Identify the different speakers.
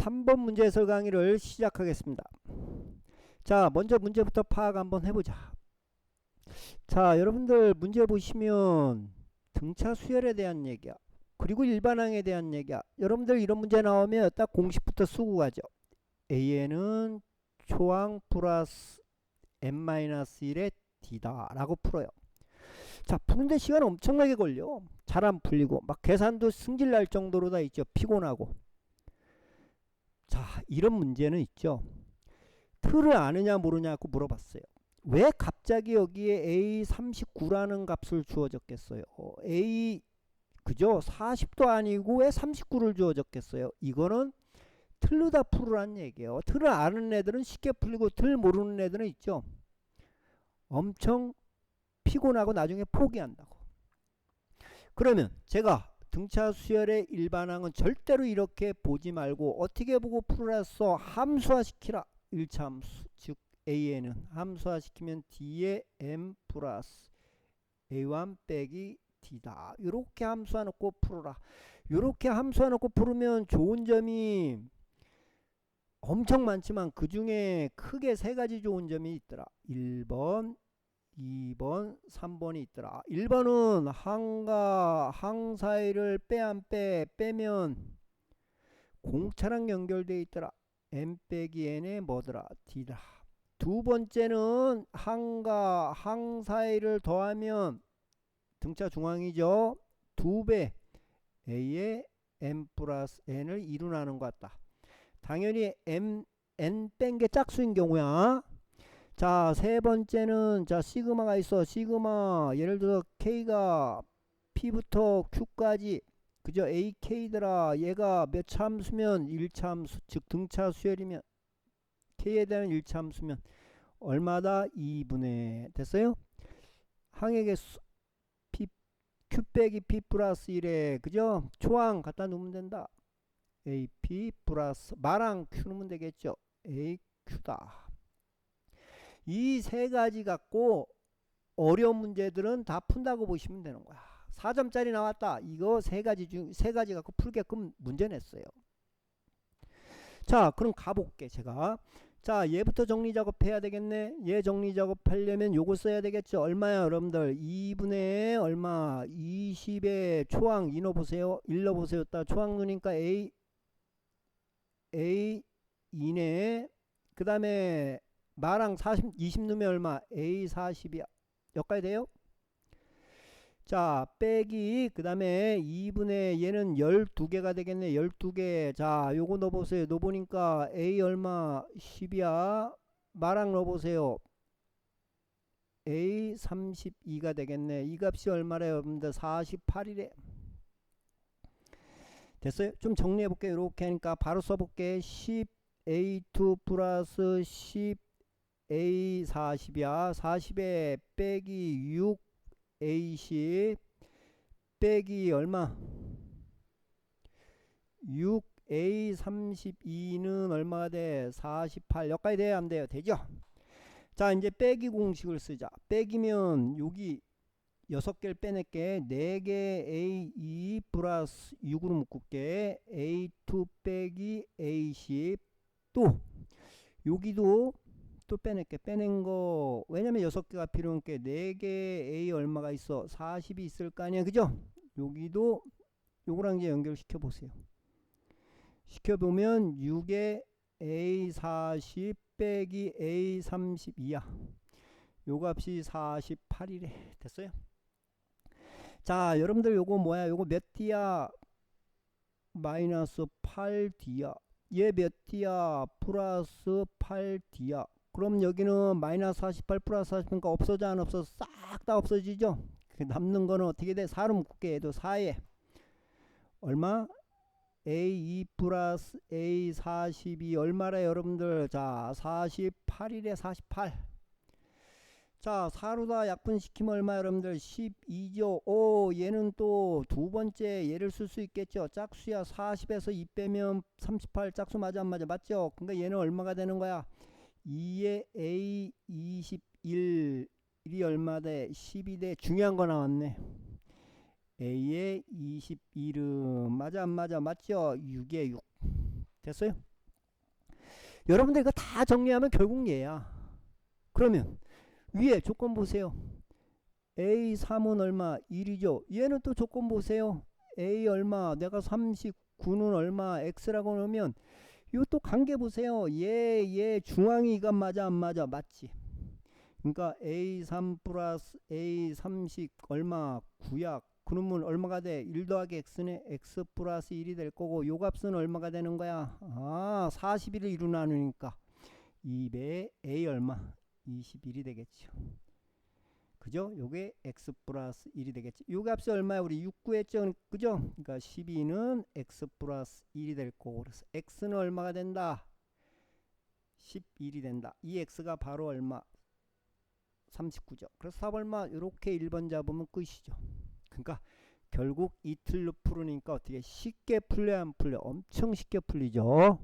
Speaker 1: 3번 문제 해설 강의를 시작하겠습니다. 자, 먼저 문제부터 파악 한번 해보자. 자, 여러분들 문제 보시면 등차 수열에 대한 얘기야. 그리고 일반항에 대한 얘기야. 여러분들 이런 문제 나오면 딱 공식부터 쓰고 가죠. AN은 초항 플러스 n-1의 d다 라고 풀어요. 자, 푸는데 시간 엄청나게 걸려. 잘 안 풀리고 막 계산도 승질 날 정도로 다 있죠. 피곤하고. 자, 이런 문제는 있죠. 틀을 아느냐 모르냐고 물어봤어요. 왜 갑자기 여기에 A39라는 값을 주어졌겠어요? 어, A 그죠? 40도 아니고 왜 39를 주어졌겠어요? 이거는 틀르다 풀으란 얘기예요. 틀을 아는 애들은 쉽게 풀리고 틀 모르는 애들은 있죠. 엄청 피곤하고 나중에 포기한다고. 그러면 제가 등차 수열의 일반항은 절대로 이렇게 보지 말고 어떻게 보고 풀어서 함수화시키라. 1차 함수 즉 a는 함수화시키면 d에 m 플러스 a1 빼기 d다. 이렇게 함수화 놓고 풀어라. 이렇게 함수화 놓고 풀으면 좋은 점이 엄청 많지만 그 중에 크게 세 가지 좋은 점이 있더라. 1번, 2번, 3번이 있더라. 1번은 항과 항 사이를 빼 안 빼 빼면 공차랑 연결돼 있더라. m 빼기 n의 뭐더라? d다. 두 번째는 항과 항 사이를 더하면 등차 중앙이죠. 두배 a의 m 플러스 n을 이루나는 것 같다. 당연히 m n 뺀 게 짝수인 경우야. 자, 세 번째는 자, 시그마가 있어. 시그마 예를 들어 k가 p부터 q까지 그죠? ak더라. 얘가 몇 참수면 1참수 즉 등차 수열이면 k에 대한 1참수면 얼마다 2분의 됐어요? 항액의 수, p q 빼기 p 플러스 1에 그죠? 초항 갖다 놓으면 된다. AP 플러스 마랑 Q 넣으면 되겠죠. AQ다. 이 세 가지 갖고 어려운 문제들은 다 푼다고 보시면 되는 거야. 4점짜리 나왔다. 이거 세 가지 중 세 가지 갖고 풀게끔 문제 냈어요. 자, 그럼 가볼게 제가. 자, 얘부터 정리 작업해야 되겠네. 얘 정리 작업하려면 요거 써야 되겠죠. 얼마야, 여러분들? 2분의 얼마? 20의 초항 2 넣어보세요. 1 넣어보세요. 따 초항 누니까 A A 2네. 그 다음에 마랑 40, 20 넣으면 얼마? A 40이야. 여기까지 돼요? 자, 빼기, 그 다음에 2분의 얘는 12개가 되겠네. 12개. 자, 요거 넣어보세요. 넣어보니까 A 얼마? 10이야. 마랑 넣어보세요. A 32가 되겠네. 이 값이 얼마래요? 여러분들 48이래. 됐어요? 좀 정리해 볼게요. 이렇게 하니까 바로 써볼게. 10A2 플러스 10A40이야. 40에 빼기 6A10 빼기 얼마? 6A32는 얼마가 돼? 48. 여기까지 돼야 안 돼요? 되죠? 자, 이제 빼기 공식을 쓰자. 빼기면 여기 여섯 개를 빼낼게. 4개 A2 플러스 6으로 묶을게. A2 빼기 A10 또 여기도 또 빼낼게. 빼낸 거 왜냐면 여섯 개가 필요한게 4개 A 얼마가 있어? 40이 있을 거 아니야. 그죠? 여기도 요거랑 이제 연결시켜 보세요. 시켜보면 6에 A40 빼기 A32야. 요 값이 48이래. 됐어요? 자, 여러분들 요거 뭐야? 요거 몇 D야? 마이너스 8D야. 얘 몇 D야? 플러스 8D야. 그럼 여기는 마이너스 48 플러스 40이니까 없어져 안 없어져? 싹 다 없어지죠? 그 남는 거는 어떻게 돼? 4로 묶게 해도 4에 얼마? A2 플러스 A42 얼마래 여러분들? 자, 48이래 48. 자, 4로다 약분시키면 얼마 여러분들? 12죠. 오, 얘는 또 두 번째 얘를 쓸 수 있겠죠. 짝수야 40에서 2 빼면 38 짝수 맞아 안 맞아? 맞죠? 그러니까 얘는 얼마가 되는 거야? 2에 A 21 1이 얼마 돼? 12 돼. 중요한 거 나왔네. A에 21은 맞아 안 맞아? 맞죠? 6에 6. 됐어요? 여러분들 이거 다 정리하면 결국 얘야. 그러면 위에 조건 보세요. A3은 얼마? 1이죠. 얘는 또 조건 보세요. A 얼마? 내가 39는 얼마? X라고 넣으면 이것도 관계 보세요. 얘, 얘 중앙이 이건 맞아 안 맞아? 맞지. 그러니까 A3 플러스 A30 얼마? 구약. 그러면 얼마가 돼? 1 더하기 X는 X 플러스 1이 될 거고 요 값은 얼마가 되는 거야? 아 41을 2로 나누니까 2배 A 얼마? 21이 되겠죠. 그죠? 요게 x 플러스 1이 되겠지. 요 값이 얼마야? 우리 6 구했죠? 그죠? 그러니까 12는 x 플러스 1이 될 거고 그래서 x는 얼마가 된다? 11이 된다. 이 x가 바로 얼마? 39죠. 그래서 답 얼마? 이렇게 1번 잡으면 끝이죠. 그러니까 결국 이 틀로 풀으니까 어떻게 쉽게 풀려 안 풀려? 엄청 쉽게 풀리죠.